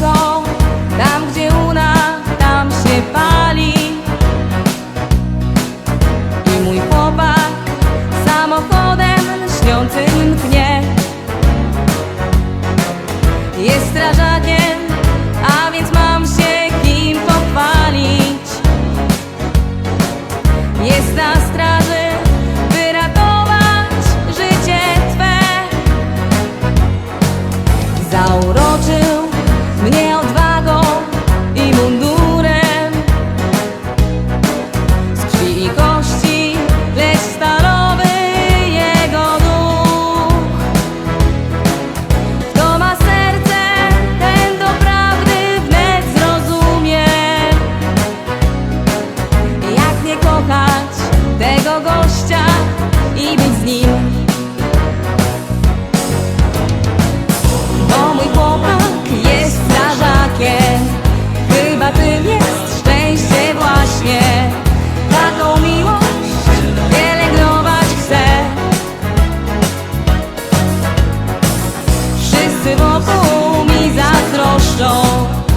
con làm wszyscy wokół mi zazdroszczą.